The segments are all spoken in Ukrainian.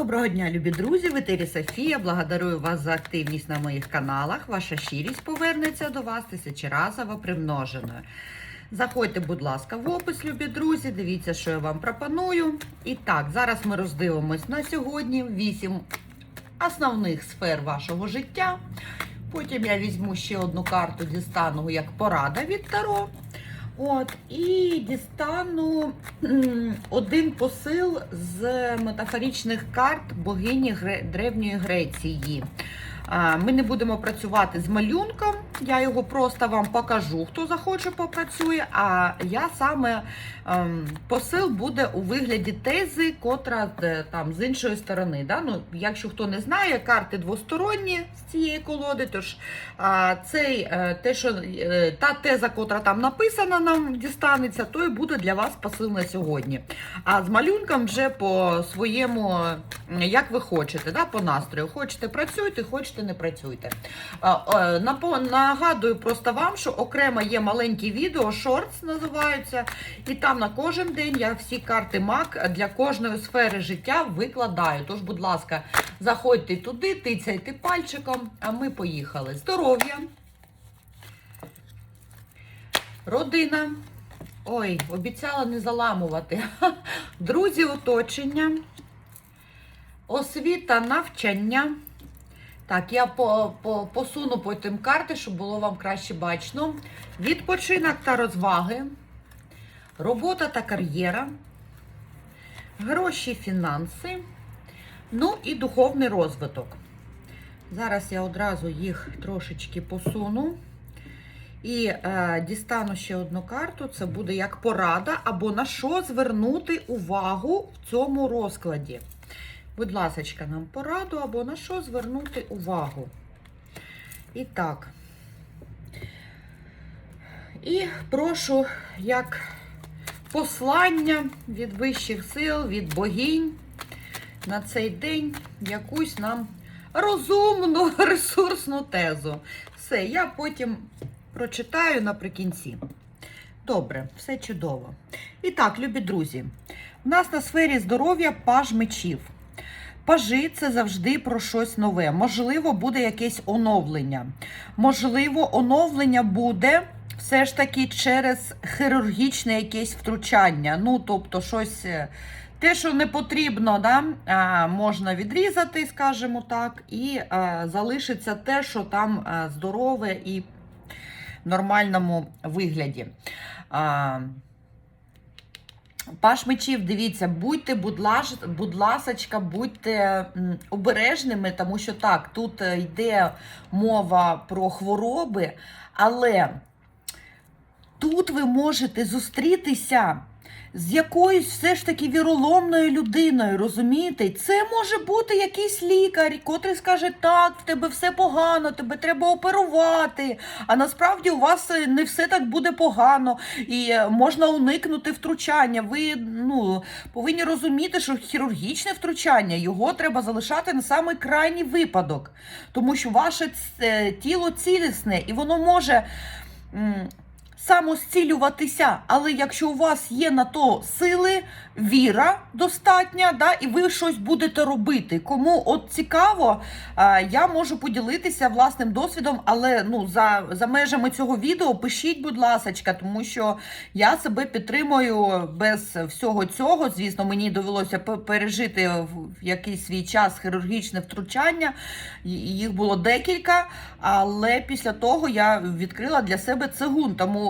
Доброго дня, любі друзі! В етері Софія. Благодарую вас за активність на моїх каналах. Ваша щирість повернеться до вас тисячеразово примноженою. Заходьте, будь ласка, в опис, любі друзі. Дивіться, що я вам пропоную. І так, зараз ми роздивимось на сьогодні 8 основних сфер вашого життя. Потім я візьму ще одну карту, дістану як порада від Таро. От, і дістану один посил з метафоричних карт богині Древньої Греції. Ми не будемо працювати з малюнком, я його просто вам покажу, хто захоче попрацює. А я саме ем, посил буде у вигляді тези, котра е, там з іншої сторони. Да? Ну, якщо хто не знає, карти двосторонні з цієї колоди, тож цей, е, те, що, е, та теза, котра там написана, нам дістанеться, то і буде для вас посил на сьогодні. А з малюнком вже по своєму, як ви хочете, да, по настрою. Хочете працюйте, хочете не працюйте. А, е, напо- Нагадую просто вам, що окремо є маленькі відео, шортс називаються, і там на кожен день я всі карти МАК для кожної сфери життя викладаю. Тож, будь ласка, заходьте туди, тицяйте пальчиком, а ми поїхали. Здоров'я. Родина. Ой, обіцяла не заламувати. Друзі, оточення. Освіта, навчання. Так, я по, по, посуну потім карти, щоб було вам краще бачно. Відпочинок та розваги. Робота та кар'єра. Гроші, фінанси. Ну і духовний розвиток. Зараз я одразу їх трошечки посуну. І е, дістану ще одну карту. Це буде як порада, або на що звернути увагу в цьому розкладі. Будь ласка, нам пораду, або на що звернути увагу. І так. І прошу як послання від вищих сил, від богинь на цей день якусь нам розумну ресурсну тезу. Все, я потім прочитаю наприкінці. Добре, все чудово. І так, любі друзі, в нас на сфері здоров'я паж мечів. Пажи це завжди про щось нове. Можливо, буде якесь оновлення. Можливо, оновлення буде все ж таки через хірургічне якесь втручання. Ну, тобто, щось. е, Те, що не потрібно, да, можна відрізати, скажімо так, і а, залишиться те, що там здорове і в нормальному вигляді. Паш мечів, дивіться, будьте, будь, лаш, ласочка, будьте обережними, тому що так, тут е, йде мова про хвороби, але тут ви можете зустрітися з якоюсь все ж таки віроломною людиною, розумієте? Це може бути якийсь лікар, котрий скаже, так, в тебе все погано, тебе треба оперувати. А насправді у вас е, не все так буде погано, і е, можна уникнути втручання. Ви ну, повинні розуміти, що хірургічне втручання його треба залишати на самий крайній випадок, тому що ваше тіло цілісне і воно може. М, але якщо у вас є на то сили, віра достатня, да, і ви щось будете робити. Кому от цікаво, я можу поділитися власним досвідом, але ну, за, за межами цього відео пишіть, будь ласка, тому що я себе підтримую без всього цього. Звісно, мені довелося пережити в якийсь свій час хірургічне втручання. Їх було декілька, але після того я відкрила для себе цигун. Тому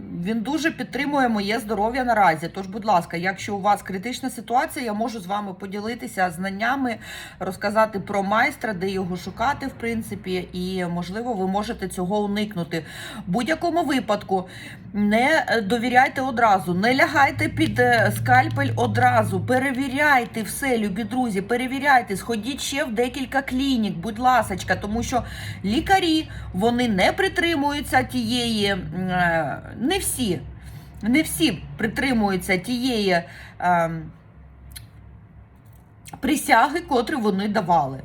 він дуже підтримує моє здоров'я наразі. Тож, будь ласка, якщо у вас критична ситуація, я можу з вами поділитися знаннями, розказати про майстра, де його шукати, в принципі, і можливо, ви можете цього уникнути. Будь-якому випадку не довіряйте одразу, не лягайте під е, скальпель одразу. Перевіряйте все, любі друзі, перевіряйте, сходіть ще в декілька клінік, будь ласочка, тому що лікарі вони не притримуються тієї, е, не всі, не всі притримуються тієї. е, присяги, котрі вони давали.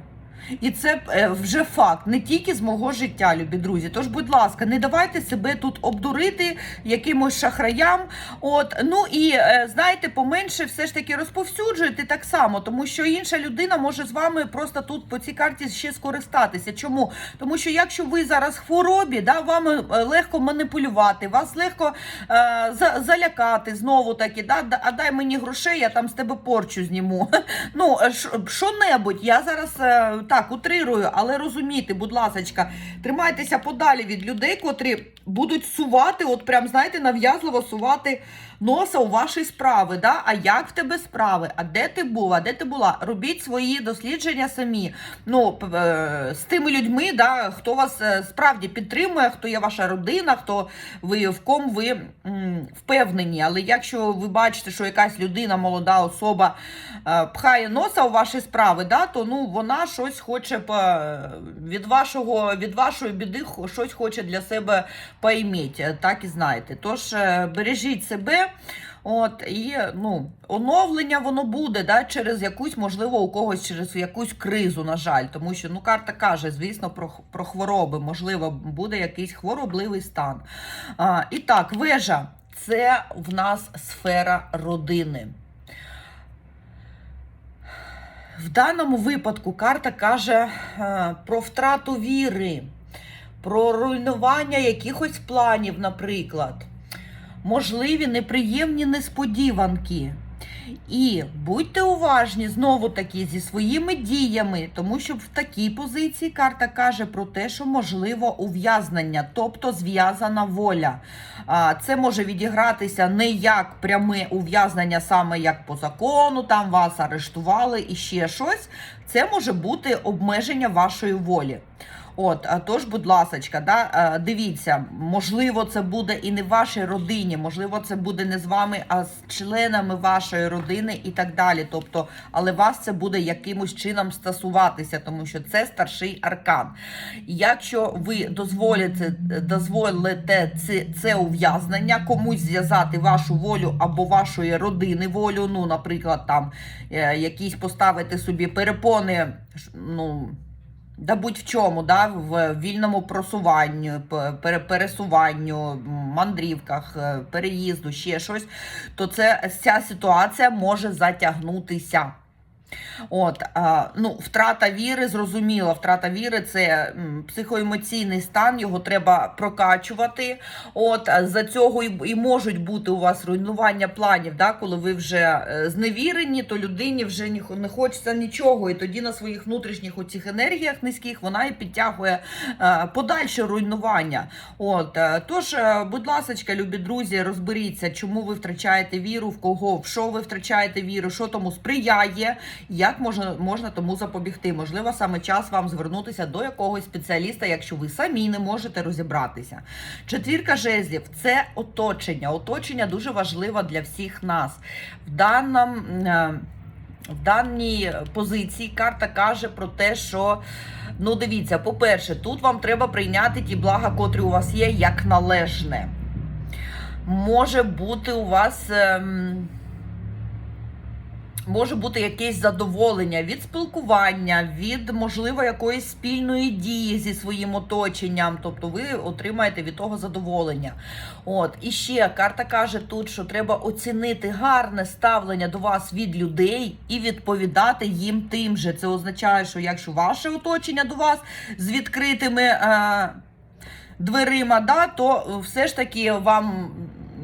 І це е, вже факт, не тільки з мого життя, любі друзі. Тож, будь ласка, не давайте себе тут обдурити якимось шахраям. От, ну і е, знаєте, поменше все ж таки розповсюджуйте так само, тому що інша людина може з вами просто тут по цій карті ще скористатися. Чому? Тому що якщо ви зараз в хворобі, да, вами е, легко маніпулювати, вас легко е, за, залякати знову таки, да, а дай мені грошей, я там з тебе порчу зніму. Ну, е, що-небудь, я зараз е, так утрирую, але розумійте, будь ласочка, тримайтеся подалі від людей, котрі будуть сувати, от прям, знаєте, нав'язливо сувати носа у ваші справи. Да? А як в тебе справи? А де ти був? А де ти була? Робіть свої дослідження самі. Ну, е, з тими людьми, да, хто вас е, справді підтримує, хто є ваша родина, хто ви в ком ви впевнені. Але якщо ви бачите, що якась людина, молода особа е, пхає носа у ваші справи, да, то ну вона щось хоче по- від вашого від вашої біди, щось хоче для себе пойміть. Так і знаєте. Тож е, бережіть себе. От і ну оновлення воно буде да, через якусь, можливо, у когось через якусь кризу, на жаль, тому що ну карта каже, звісно, про, про хвороби, можливо, буде якийсь хворобливий стан. А, і так, вежа це в нас сфера родини. В даному випадку карта каже е, про втрату віри, про руйнування якихось планів, наприклад, можливі неприємні несподіванки. І будьте уважні знову таки зі своїми діями, тому що в такій позиції карта каже про те, що можливо ув'язнення, тобто зв'язана воля. Це може відігратися не як пряме ув'язнення, саме як по закону, там вас арештували і ще щось. Це може бути обмеження вашої волі. От, тож, будь ласочка, да, е, дивіться, можливо, це буде і не в вашій родині, можливо, це буде не з вами, а з членами вашої родини і так далі. Тобто, але вас це буде якимось чином стосуватися, тому що це старший аркан. Якщо ви дозволите, дозволите це, це ув'язнення, комусь зв'язати вашу волю або вашої родини волю, ну, наприклад, там е, якісь поставити собі перепони, ну. Да будь в чому, да, в вільному просуванню, п- пере- пересуванню, мандрівках, е, переїзду, ще щось, то це ця ситуація може затягнутися. От, а, ну, втрата віри, зрозуміло, втрата віри це психоемоційний стан, його треба прокачувати. От, за цього і, і можуть бути у вас руйнування планів, да, коли ви вже е, зневірені, то людині вже не хочеться нічого. І тоді на своїх внутрішніх оцих енергіях низьких вона і підтягує е, подальше руйнування. От, е, тож, будь ласка, любі друзі, розберіться, чому ви втрачаєте віру, в кого, в що ви втрачаєте віру, що тому сприяє, як можна, можна тому запобігти. Можливо, саме час вам звернутися до якогось спеціаліста, якщо ви самі не можете розібратися. Четвірка жезлів це оточення. Оточення дуже важливо для всіх нас. В даному. е, в даній позиції карта каже про те, що ну дивіться, по-перше, тут вам треба прийняти ті блага, котрі у вас є, як належне. Може бути у вас. Ем, може бути якесь задоволення від спілкування, від, можливо, якоїсь спільної дії зі своїм оточенням. Тобто ви отримаєте від того задоволення. От, і ще карта каже тут, що треба оцінити гарне ставлення до вас від людей і відповідати їм тим же. Це означає, що якщо ваше оточення до вас з відкритими. Е- дверима, да, то все ж таки вам,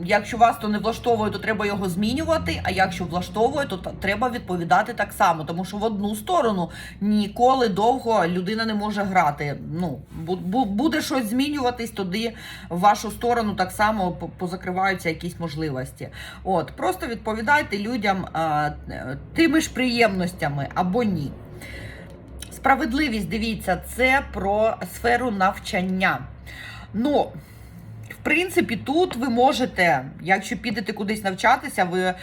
якщо вас то не влаштовує, то треба його змінювати. А якщо влаштовує, то треба відповідати так само, тому що в одну сторону ніколи довго людина не може грати. Ну бу- бу- буде щось змінюватись, тоді в вашу сторону так само позакриваються якісь можливості. От просто відповідайте людям а, е, тими ж приємностями або ні. Справедливість, дивіться, це про сферу навчання. Ну, в принципі, тут ви можете, якщо підете кудись навчатися, ви е,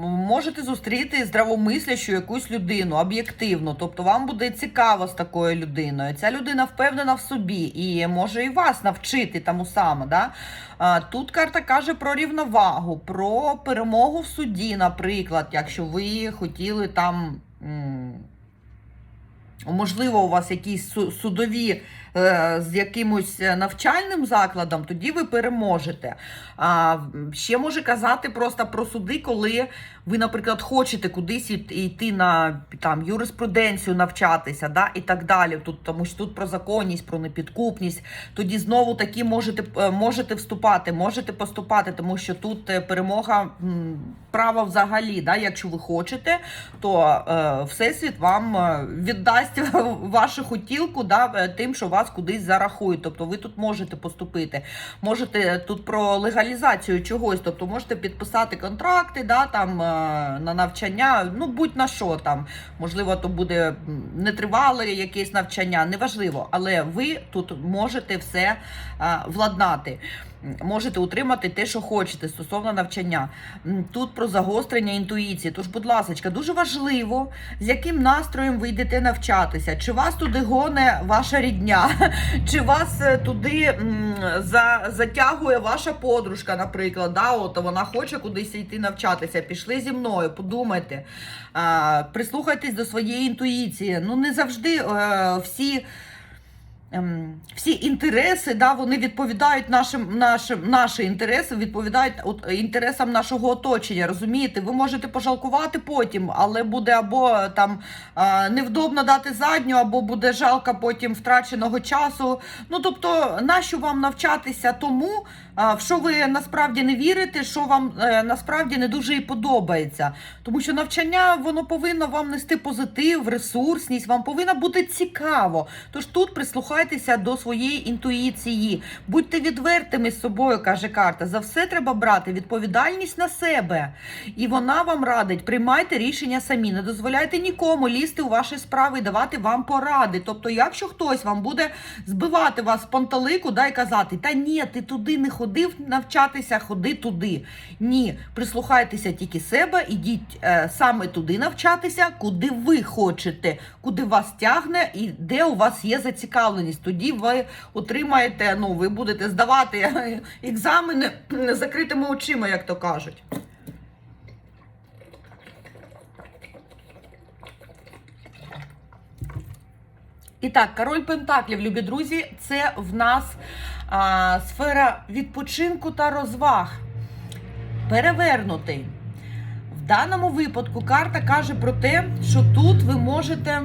можете зустріти здравомислящу якусь людину об'єктивно. Тобто вам буде цікаво з такою людиною. Ця людина впевнена в собі і може і вас навчити тому саме. Да? А, Тут карта каже про рівновагу, про перемогу в суді, наприклад, якщо ви хотіли там. можливо, у вас якісь судові е, з якимось е, навчальним закладом, тоді ви переможете. А, ще може казати просто про суди, коли ви, наприклад, хочете кудись йти на там, юриспруденцію навчатися, да, і так далі. Тут, тому що тут про законність, про непідкупність. Тоді знову таки можете, е, можете вступати, можете поступати, тому що тут е, перемога права взагалі. Да, якщо ви хочете, то е, Всесвіт вам е, віддасть вашу хотілку да, е, тим, що вас кудись зарахують. Тобто ви тут можете поступити. Можете тут про легалізацію чогось, тобто можете підписати контракти да, там, е, на навчання, ну будь-на що там. Можливо, то буде нетривале якесь навчання, неважливо, але ви тут можете все е, владнати. Можете утримати те, що хочете стосовно навчання. Тут про загострення інтуїції. Тож, будь ласка, дуже важливо, з яким настроєм ви йдете навчатися. Чи вас туди гоне ваша рідня, чи вас е, туди за, затягує ваша подружка, наприклад. Да? От вона хоче кудись йти навчатися. Пішли зі мною, подумайте, прислухайтесь до своєї інтуїції. Ну, не завжди е, всі. Ем, всі інтереси, да, вони відповідають нашим, нашим, наші інтереси відповідають інтересам нашого оточення. Розумієте, ви можете пожалкувати потім, але буде або там невдобно дати задню, або буде жалко потім втраченого часу. Ну тобто, нащо вам навчатися тому, в що ви насправді не вірите, що вам е, насправді не дуже і подобається. Тому що навчання воно повинно вам нести позитив, ресурсність, вам повинно бути цікаво. Тож тут прислухайтеся до своєї інтуїції, будьте відвертими з собою, каже карта. За все треба брати відповідальність на себе. І вона вам радить, приймайте рішення самі, не дозволяйте нікому лізти у ваші справи і давати вам поради. Тобто, якщо хтось вам буде збивати вас з панталику, да, і казати, та ні, ти туди не ходив навчатися, ходи туди. Ні, прислухайтеся тільки себе, ідіть е, саме туди навчатися, куди ви хочете, куди вас тягне і де у вас є зацікавленість. Тоді ви отримаєте, ну, ви будете здавати екзамени закритими очима, як то кажуть. І так, король Пентаклів, любі друзі, це в нас сфера відпочинку та розваг. Перевернутий. В даному випадку карта каже про те, що тут ви можете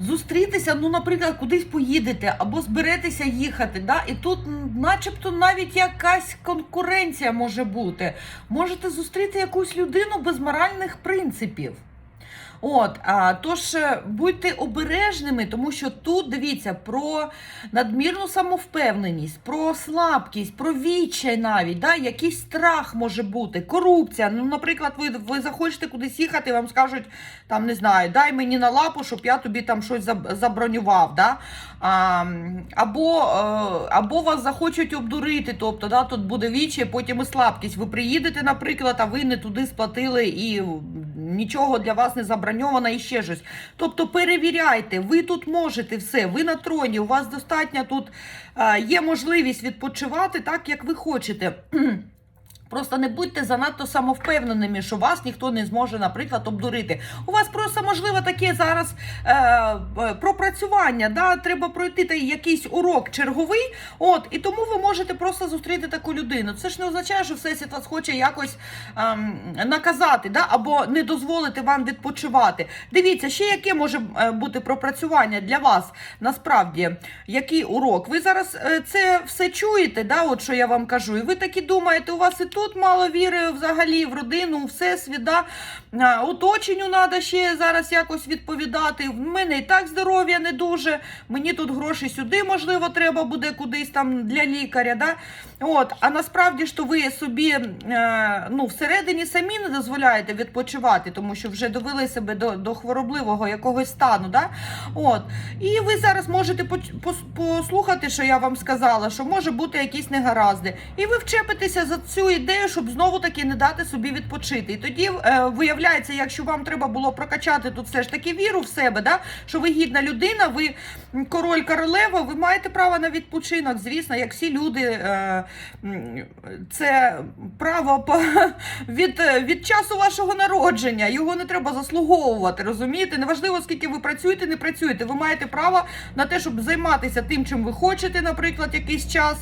зустрітися, ну, наприклад, кудись поїдете або зберетеся їхати. Да? І тут, начебто, навіть якась конкуренція може бути. Можете зустріти якусь людину без моральних принципів. От, а, тож е, будьте обережними, тому що тут дивіться про надмірну самовпевненість, про слабкість, про відчай навіть, да, якийсь страх може бути, корупція. Ну, наприклад, ви, ви захочете кудись їхати, вам скажуть, там не знаю, дай мені на лапу, щоб я тобі там щось забронював. Да? А, або, е, або вас захочуть обдурити, тобто да, тут буде відчай, потім і слабкість. Ви приїдете, наприклад, а ви не туди сплатили і нічого для вас не заброньовано і ще щось. Тобто перевіряйте, ви тут можете все, ви на троні, у вас достатньо тут е, є можливість відпочивати так, як ви хочете. Просто не будьте занадто самовпевненими, що вас ніхто не зможе, наприклад, обдурити. У вас просто можливо таке зараз е, е, пропрацювання. Да? Треба пройти якийсь урок черговий. От, і тому ви можете просто зустріти таку людину. Це ж не означає, що всесвіт вас хоче якось ем, наказати, да? або не дозволити вам відпочивати. Дивіться, ще яке може е, бути пропрацювання для вас насправді, який урок. Ви зараз е, це все чуєте, да? от що я вам кажу, і ви такі думаєте, у вас і тут мало віри взагалі в родину, у всесвіт, да? Оточенню треба ще зараз якось відповідати. В мене і так здоров'я не дуже. Мені тут гроші сюди, можливо, треба буде кудись там для лікаря. Да? От, а насправді ж то ви собі е, ну, всередині самі не дозволяєте відпочивати, тому що вже довели себе до, до хворобливого якогось стану. Да? От. І ви зараз можете послухати, що я вам сказала, що може бути якісь негаразди. І ви вчепитеся за цю ідею. щоб знову таки не дати собі відпочити. І тоді е, виявляється, якщо вам треба було прокачати тут все ж таки віру в себе, да, що ви гідна людина, ви король королева, ви маєте право на відпочинок. Звісно, як всі люди, е, це право від, від часу вашого народження. Його не треба заслуговувати, розумієте? Неважливо, скільки ви працюєте, не працюєте. Ви маєте право на те, щоб займатися тим, чим ви хочете, наприклад, якийсь час,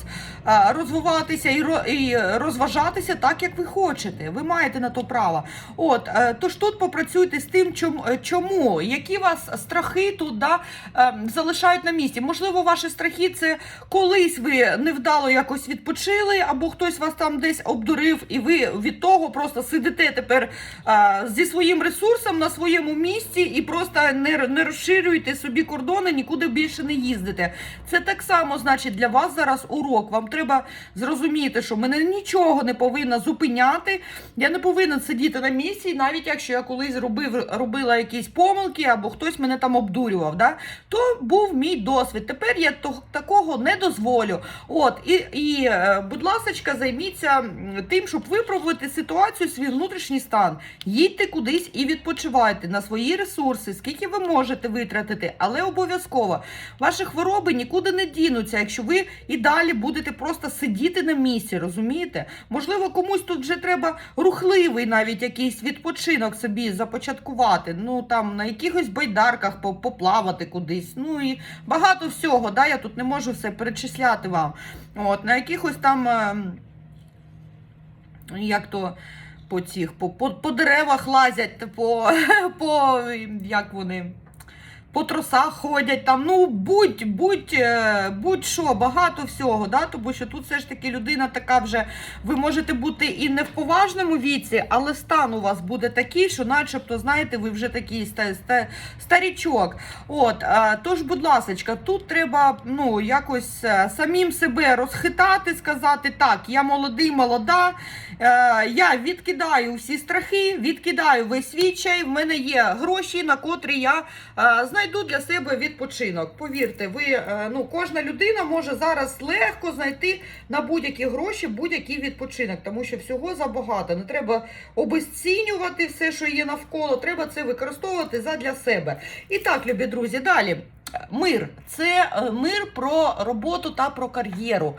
розвиватися і, розважатися так, як ви хочете. Ви маєте на то право. От, е, тож тут попрацюйте з тим, чому, е, які вас страхи тут да, е, залишають на місці. Можливо, ваші страхи це колись ви невдало якось відпочили, або хтось вас там десь обдурив, і ви від того просто сидите тепер е, зі своїм ресурсом на своєму місці і просто не, не розширюєте собі кордони, нікуди більше не їздите. Це так само значить для вас зараз урок. Вам треба зрозуміти, що мене нічого не повинна зупиняти. Я не повинен сидіти на місці, навіть якщо я колись робив, робила якісь помилки або хтось мене там обдурював. Да? То був мій досвід. Тепер я такого не дозволю. От і, і е, будь ласка, займіться тим, щоб виправити ситуацію, свій внутрішній стан. Їдьте кудись і відпочивайте на свої ресурси, скільки ви можете витратити, але обов'язково ваші хвороби нікуди не дінуться, якщо ви і далі будете просто сидіти на місці, розумієте? Можливо, комусь тут вже треба рухливий навіть якийсь відпочинок собі започаткувати. Ну там на якихось байдарках поплавати кудись. Ну і багато всього. Да? Я тут не можу все перечисляти вам. От, на якихось там. ем, як то по цих, по, по, по деревах лазять, по, по як вони. По тросах ходять там, ну будь, будь, е, будь-що, багато всього, да? тому що тут все ж таки людина така вже, ви можете бути і не в поважному віці, але стан у вас буде такий, що начебто, знаєте, ви вже такий ста, ста, старічок. От, е, тож, будь ласка, тут треба ну, якось е, самим себе розхитати, сказати, так, я молодий, молода, я відкидаю всі страхи, відкидаю весь відчай, в мене є гроші, на котрі я е, знайду для себе відпочинок. Повірте, ви, е, ну, кожна людина може зараз легко знайти на будь-які гроші будь-який відпочинок, тому що всього забагато. Не треба обесцінювати все, що є навколо, треба це використовувати задля себе. І так, любі друзі, далі. Мир це е, мир про роботу та про кар'єру.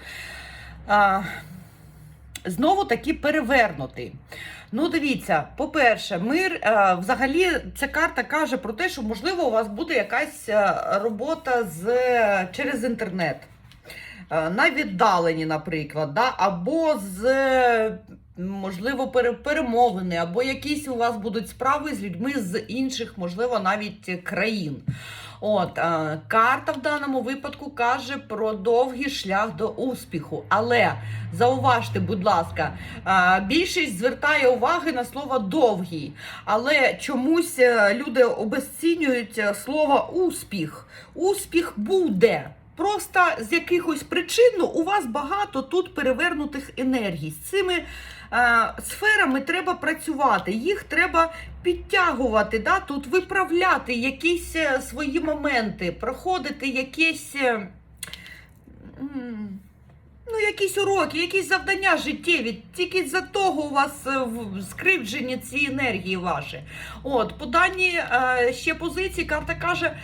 Знову таки перевернутий. Ну, дивіться, по-перше, мир е, взагалі ця карта каже про те, що можливо у вас буде якась е, робота з, через інтернет. Е, на віддалені, наприклад, да? або з, можливо, перемовини, або якісь у вас будуть справи з людьми з інших, можливо, навіть країн. От, е, карта в даному випадку каже про довгий шлях до успіху. Але зауважте, будь ласка, е, більшість звертає уваги на слово довгий, але чомусь е, люди обесцінюють слово успіх. Успіх буде. Просто з якихось причин ну, у вас багато тут перевернутих енергій. З цими е, сферами треба працювати, їх треба підтягувати, да? тут виправляти якісь е, свої моменти, проходити якісь. е, Ну, якісь уроки, якісь завдання життєві. Тільки за того у вас е, скривджені ці енергії ваші. От, по даній е, ще позиції карта каже,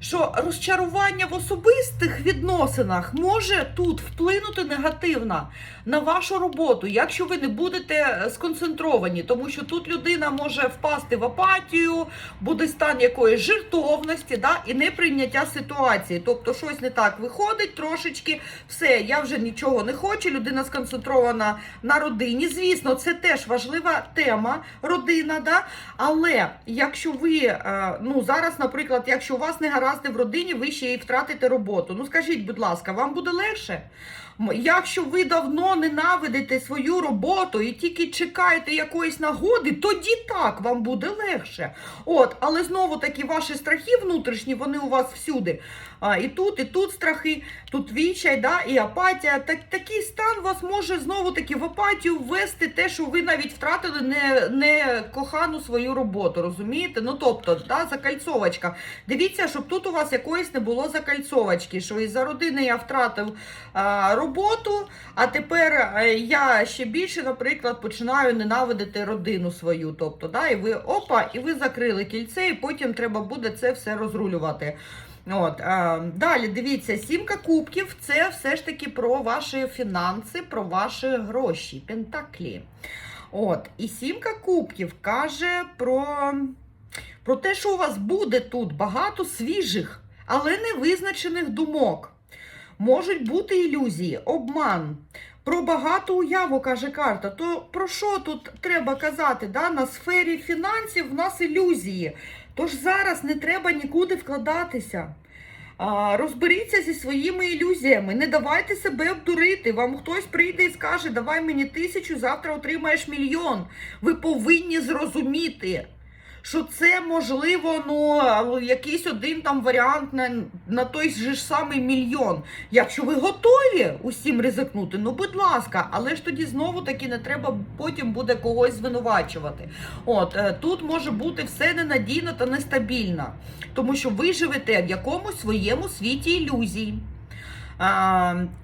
що розчарування в особистих відносинах може тут вплинути негативно на вашу роботу, якщо ви не будете е, сконцентровані, тому що тут людина може впасти в апатію, буде стан якоїсь жертовності да, і неприйняття ситуації. Тобто щось не так виходить трошечки, все, я вже нічого не хочу, людина сконцентрована на родині. Звісно, це теж важлива тема, родина, да? але якщо ви, е, ну зараз, наприклад, якщо у вас не гаразди в родині, ви ще й втратите роботу. Ну скажіть, будь ласка, вам буде легше? Якщо ви давно ненавидите свою роботу і тільки чекаєте якоїсь нагоди, тоді так вам буде легше. От, але знову таки ваші страхи внутрішні, вони у вас всюди. А, і тут, і тут страхи, тут відчай, да, і апатія. Так, такий стан вас може знову таки в апатію ввести те, що ви навіть втратили не, не кохану свою роботу, розумієте? Ну тобто, да, закальцовочка. Дивіться, щоб тут у вас якоїсь не було закальцовочки, що із-за родини я втратив а, роботу. а тепер е, я ще більше, наприклад, починаю ненавидити родину свою. Тобто, да, і ви опа, і ви закрили кільце, і потім треба буде це все розрулювати. От, е, далі дивіться, сімка кубків це все ж таки про ваші фінанси, про ваші гроші, пентаклі. От, і сімка кубків каже про, про те, що у вас буде тут багато свіжих, але невизначених думок. Можуть бути ілюзії, обман. Про багату уяву каже карта. То про що тут треба казати? Да? На сфері фінансів в нас ілюзії. Тож зараз не треба нікуди вкладатися. А, розберіться зі своїми ілюзіями, не давайте себе обдурити. Вам хтось прийде і скаже, давай мені тисячу, завтра отримаєш мільйон. Ви повинні зрозуміти, що це можливо ну, якийсь один там варіант на, на той же самий мільйон. Якщо ви готові усім ризикнути, ну будь ласка, але ж тоді знову таки не треба потім буде когось звинувачувати. От е, тут може бути все ненадійно та нестабільно, тому що ви живете в якомусь своєму світі ілюзій.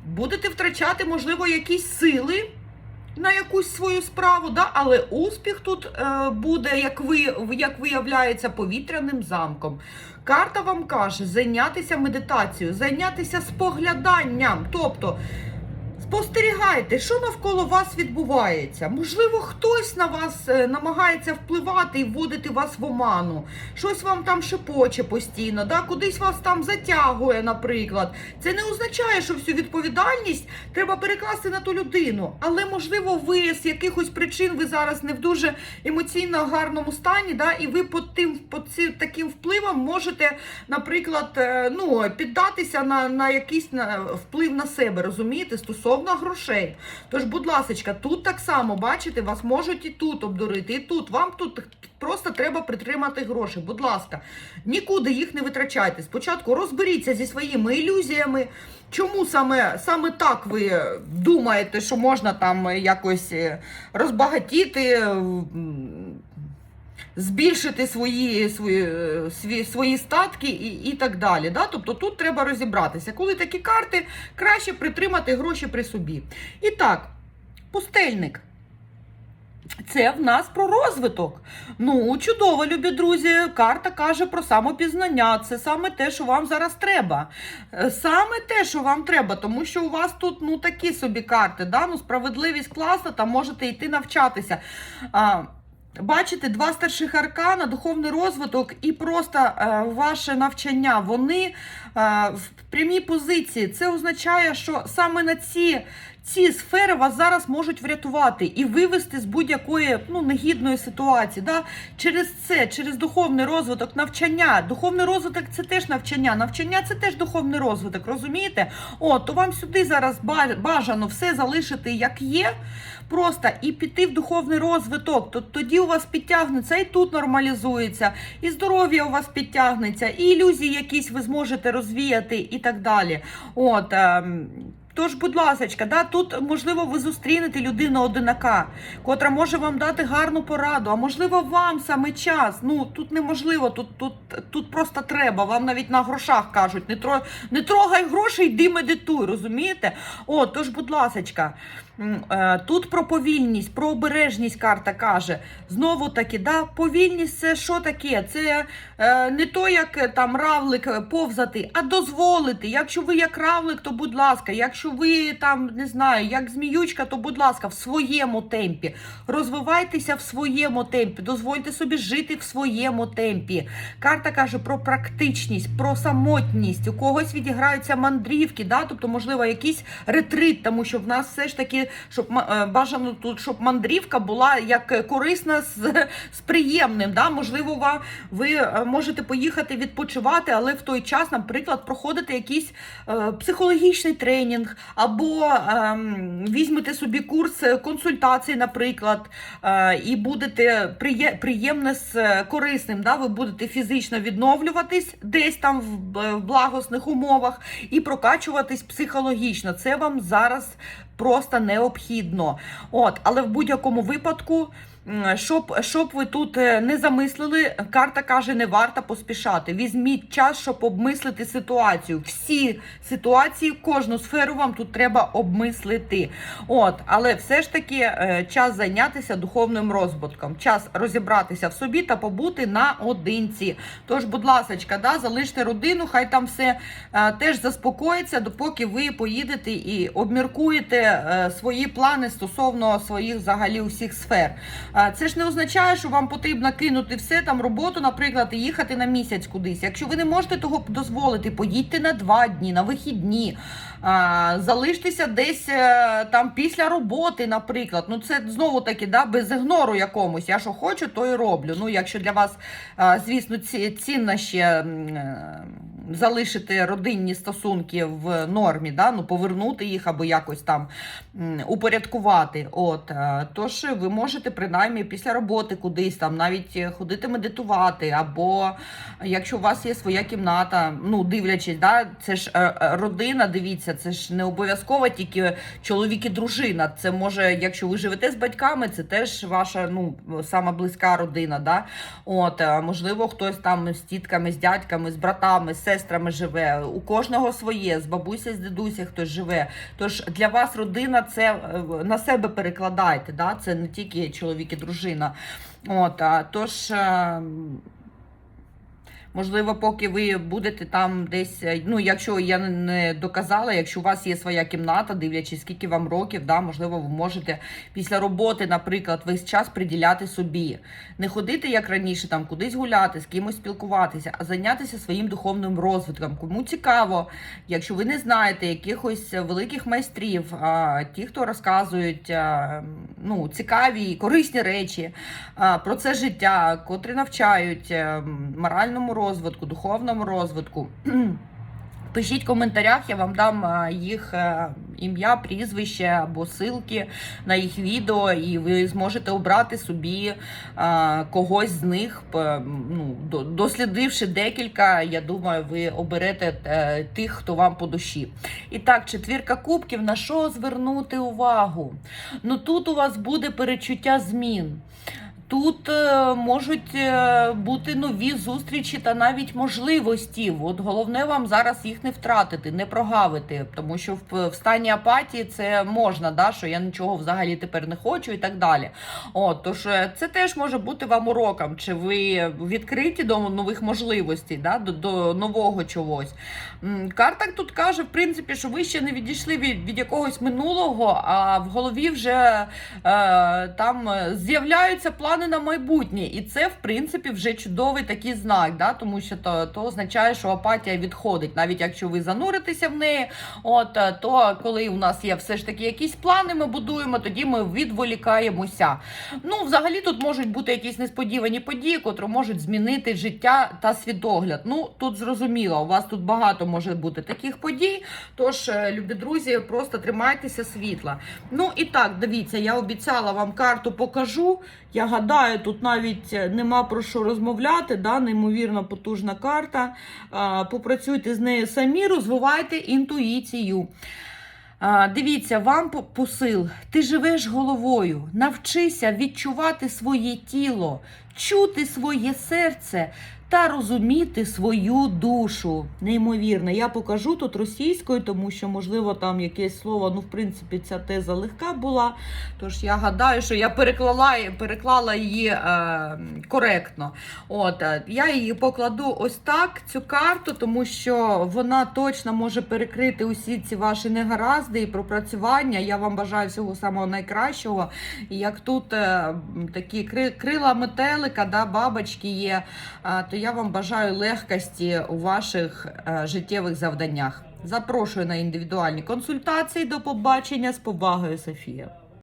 Будете втрачати, можливо, якісь сили на якусь свою справу, да? але успіх тут е, буде, як ви, як виявляється, повітряним замком. Карта вам каже зайнятися медитацією, зайнятися спогляданням. Тобто спостерігайте, що навколо вас відбувається. Можливо, хтось на вас е, намагається впливати і вводити вас в оману. Щось вам там шепоче постійно, да? кудись вас там затягує, наприклад. Це не означає, що всю відповідальність треба перекласти на ту людину. Але, можливо, ви з якихось причин ви зараз не в дуже емоційно гарному стані, да? і ви по тим по ці, таким впливам можете, наприклад, е, ну, піддатися на, на якийсь вплив на себе, розумієте, стосовно грошей. Тож, будь ласка, тут так само, бачите, вас можуть і тут обдурити, і тут. Вам тут просто треба притримати гроші. Будь ласка, нікуди їх не витрачайте. Спочатку розберіться зі своїми ілюзіями. Чому саме, саме так ви думаєте, що можна там якось е, розбагатіти? Збільшити свої, свої, свої, свої статки і, і так далі. Да? Тобто тут треба розібратися. Коли такі карти, краще притримати гроші при собі. І так, пустельник. Це в нас про розвиток. Ну, чудово, любі друзі. Карта каже про самопізнання. Це саме те, що вам зараз треба. Е, Саме те, що вам треба, тому що у вас тут ну такі собі карти. Да? Ну, справедливість класна, там можете йти навчатися. А, Бачите, два старших аркана, духовний розвиток і просто е, ваше навчання. Вони е, в прямій позиції. Це означає, що саме на ці, ці сфери вас зараз можуть врятувати і вивести з будь-якої ну, негідної ситуації. Да? Через це, через духовний розвиток, навчання. Духовний розвиток це теж навчання. Навчання це теж духовний розвиток, розумієте? О, то вам сюди зараз бажано все залишити як є. Просто і піти в духовний розвиток, то тоді у вас підтягнеться і тут нормалізується, і здоров'я у вас підтягнеться, і ілюзії якісь ви зможете розвіяти, і так далі. От. Тож, будь ласка, да, тут можливо ви зустрінете людину одинака, котра може вам дати гарну пораду, а можливо, вам саме час. Ну тут неможливо, тут, тут, тут просто треба. Вам навіть на грошах кажуть, не, тро, не трогай гроші, йди медитуй, розумієте? О, тож, будь ласка, тут про повільність, про обережність карта каже. Знову таки, да, повільність це що таке? Це е, не то, як е, там равлик е, повзати, а дозволити. Якщо ви як равлик, то будь ласка, якщо ви там не знаю, як зміючка, то будь ласка, в своєму темпі. Розвивайтеся в своєму темпі, дозвольте собі жити в своєму темпі. Карта каже про практичність, про самотність. У когось відіграються мандрівки, да? тобто, можливо, якийсь ретрит, тому що в нас все ж таки, щоб е, бажано тут, щоб мандрівка була як е, корисна з, з приємним. Да? Можливо, ви е, можете поїхати відпочивати, але в той час, наприклад, проходити якийсь е, психологічний тренінг, або ем, візьмете собі курс е, консультацій, наприклад, е, і будете приє- приємне з е, корисним. Да? Ви будете фізично відновлюватись десь там в, в благосних умовах і прокачуватись психологічно. Це вам зараз просто необхідно. От, але в будь-якому випадку. Щоб, щоб ви тут е, не замислили, карта каже, не варто поспішати. Візьміть час, щоб обмислити ситуацію. Всі ситуації, кожну сферу вам тут треба обмислити. От, але все ж таки е, час зайнятися духовним розвитком, час розібратися в собі та побути наодинці. Тож, будь ласка, да, залиште родину, хай там все е, теж заспокоїться, допоки ви поїдете і обміркуєте свої плани стосовно своїх взагалі усіх сфер. Це ж не означає, що вам потрібно кинути все там роботу, наприклад, і їхати на місяць кудись. Якщо ви не можете того дозволити, поїдьте на два дні, на вихідні, залиштеся десь е, там після роботи, наприклад. Ну це знову таки да, без ігнору якомусь. Я що хочу, то і роблю. Ну, якщо для вас, звісно, ці, цінно ще е, залишити родинні стосунки в нормі, да, ну повернути їх або якось там упорядкувати. От е, тож ви можете принаймні після роботи кудись там навіть ходити медитувати, або якщо у вас є своя кімната, ну дивлячись, да, це ж е, е, родина, дивіться, це ж не обов'язково тільки чоловік і дружина. Це може, якщо ви живете з батьками, це теж ваша ну сама близька родина. Да? От можливо, хтось там з тітками, з дядьками, з братами, з сестрами живе. У кожного своє, з бабуся, з дідуся хтось живе. Тож для вас родина це е, на себе перекладайте. Да? Це не тільки чоловік і дружина. От, а, тож. Можливо, поки ви будете там десь, е, ну якщо я не- доказала, якщо у вас є своя кімната, дивлячись, скільки вам років, да, можливо, ви можете після роботи, наприклад, весь час приділяти собі. Не ходити як раніше, там кудись гуляти, з кимось спілкуватися, а зайнятися своїм духовним розвитком. Кому цікаво, якщо ви не знаєте якихось великих майстрів, ті, хто розказують ну, цікаві і корисні речі про це життя, котрі навчають е, моральному розвитку, духовному розвитку. Пишіть в коментарях, я вам дам їх е, ім'я, прізвище або ссылки на їх відео, і ви зможете обрати собі когось з них. Ну, дослідивши декілька, я думаю, ви оберете е, тих, хто вам по душі. І так, четвірка кубків, на що звернути увагу? Ну тут у вас буде перечуття змін. Тут е, можуть е, бути нові зустрічі та навіть можливості. От головне вам зараз їх не втратити, не прогавити, тому що в, стані апатії це можна, да, що я нічого взагалі тепер не хочу і так далі. От, тож е, це теж може бути вам уроком, чи ви відкриті до нових можливостей, да, до, до нового чогось. Карта тут каже, в принципі, що ви ще не відійшли від, від якогось минулого, а в голові вже е, там з'являються плани на майбутнє. І це, в принципі, вже чудовий такий знак, да? тому що то, то означає, що апатія відходить. Навіть якщо ви зануритеся в неї, от, е, то коли у нас є все ж таки якісь плани, ми будуємо, тоді ми відволікаємося. Ну, взагалі тут можуть бути якісь несподівані події, котрі можуть змінити життя та світогляд. Ну, тут зрозуміло, у вас тут багато може бути таких подій. Тож, е, любі друзі, просто тримайтеся світла. Ну і так, дивіться, я обіцяла вам карту покажу. Я гадаю, тут навіть е, нема про що розмовляти. Да? Неймовірно потужна карта. Попрацюйте з нею самі, розвивайте інтуїцію. Дивіться, вам по- посил. Ти живеш головою. Навчися відчувати своє тіло, чути своє серце та розуміти свою душу. Неймовірно, я покажу тут російською, тому що, можливо, там якесь слово, ну, в принципі, ця теза легка була. Тож я гадаю, що я переклала, переклала її е, коректно. От, е, я її покладу ось так, цю карту, тому що вона точно може перекрити усі ці ваші негаразди і пропрацювання. Я вам бажаю всього самого найкращого. І як тут е, такі кри- крила метелика, да, бабочки є, е, то я вам бажаю легкості у ваших е, життєвих завданнях. Запрошую на індивідуальні консультації. До побачення з повагою, Софія.